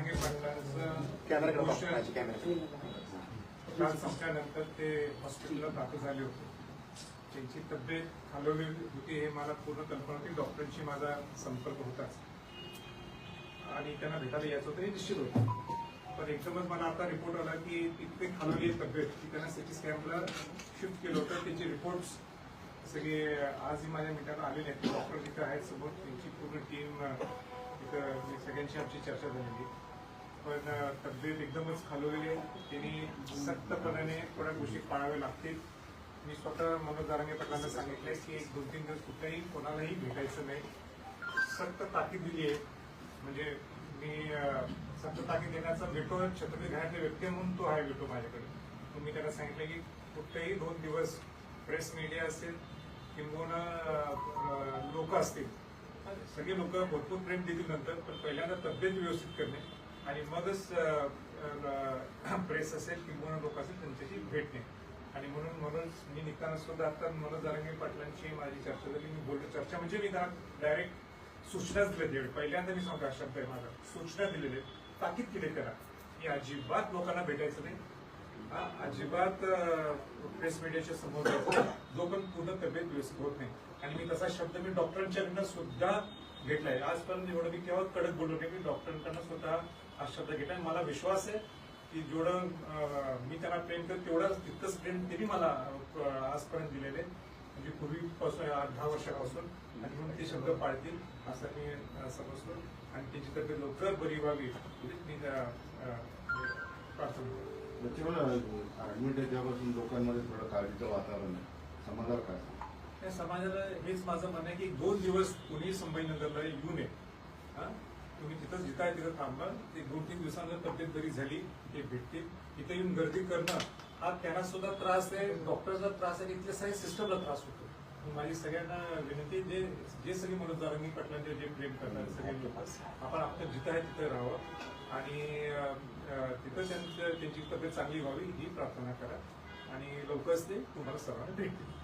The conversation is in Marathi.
पाटलांचं कॅमेरा काल संपल्यानंतर ते हॉस्पिटलला दाखल झाले होते. त्यांची तब्येत खालवलेली होती हे मला पूर्ण कल्पना होती. डॉक्टरांशी माझा संपर्क होताच आणि त्यांना भेटायला यायचं होतं हे निश्चित होतं. पण एकदमच मला आता रिपोर्ट आला की इतके खालवली आहे तब्येत की त्यांना सिटी स्कॅनला शिफ्ट केलं होतं. त्याचे रिपोर्ट्स सगळे आजही माझ्या मित्राला आलेले आहेत. डॉक्टर तिथं आहेत समोर. त्यांची पूर्ण टीम तिथं सगळ्यांची आमची चर्चा झालेली पण तब्येत एकदमच खालवलेली आहे. त्यांनी सक्तपणाने थोड्या गोष्टी पाळाव्या लागतील. मी स्वतः मनोज दारांगे पाटलांना सांगितलंय की एक दोन तीन दिवस कुठल्याही कोणालाही भेटायचं नाही. सक्त ताकीद दिली आहे. म्हणजे मी सक्त ताकीद देण्याचा भेटो छत्रपती घरातल्या व्यक्ती म्हणून तो आहे भेटो माझ्याकडे. मग मी त्याला सांगितलं की कुठलेही दोन दिवस प्रेस मीडिया असेल किंबहुना लोक असतील. सगळे लोक भरपूर प्रेम देतील नंतर पण पहिल्यांदा तब्येत व्यवस्थित करणे. आणि मगच प्रेस असेल किंवा लोक असेल त्यांच्याशी भेटणे आणि म्हणून म्हणून मी निघताना सुद्धा आता मनोज दारंगे पाटलांची माझी चर्चा झाली. मी बोललो चर्चा म्हणजे मी त्यांना डायरेक्ट सूचनाच दिल्या पहिल्यांदा मी सांगतो हा शब्द आहे माझा. सूचना दिलेले ताकीद केले करा की अजिबात लोकांना भेटायचं नाही. हा, अजिबात प्रेस मीडियाच्या समोर जो पण पूर्ण तब्येत व्यवस्थित होत नाही. आणि मी तसा शब्द मी डॉक्टरांच्याकडनं सुद्धा घेतलाय. आजपर्यंत एवढं मी केव्हा कडक बोललो नाही मी डॉक्टरांकडनं स्वतः हा शब्द घेतलाय. मला विश्वास आहे की जेवढं मी त्यांना प्रेम करतो तेवढं तितकंच प्रेम त्यांनी मला आजपर्यंत दिलेले म्हणजे पूर्वीपासून आठ दहा वर्षापासून. आणि म्हणून ते शब्द पाळतील असं मी समजतो. आणि त्यांची तब्येत लवकर बरी व्हावी म्हणजे मी प्रार्थना ऍडमिट आहे त्यापासून लोकांमध्ये थोडं काळजीचं वातावरण आहे. समाधान काय? त्या समाजाला हेच माझं म्हणणं आहे की दोन दिवस कोणी संभाजीनगरला येऊ नये. तुम्ही तिथं जिथं आहे तिथं थांबा ते दोन तीन दिवसांना तब्येत बरी झाली ते भेटतील. तिथं येऊन गर्दी करणं हा त्यांना सुद्धा त्रास आहे डॉक्टरचा त्रास आहे इथल्या सगळ्या सिस्टमला त्रास होतो. माझी सगळ्यांना विनंती जे जे सगळे मनोज दारंगी जे प्रेम करणारे सगळे लोक आपण आपलं जिथं आहे तिथं राहावं. आणि तिथं त्यांचं त्यांची तब्येत चांगली व्हावी ही प्रार्थना करा. आणि लवकरच ते तुम्हाला सर्वांना भेटतील.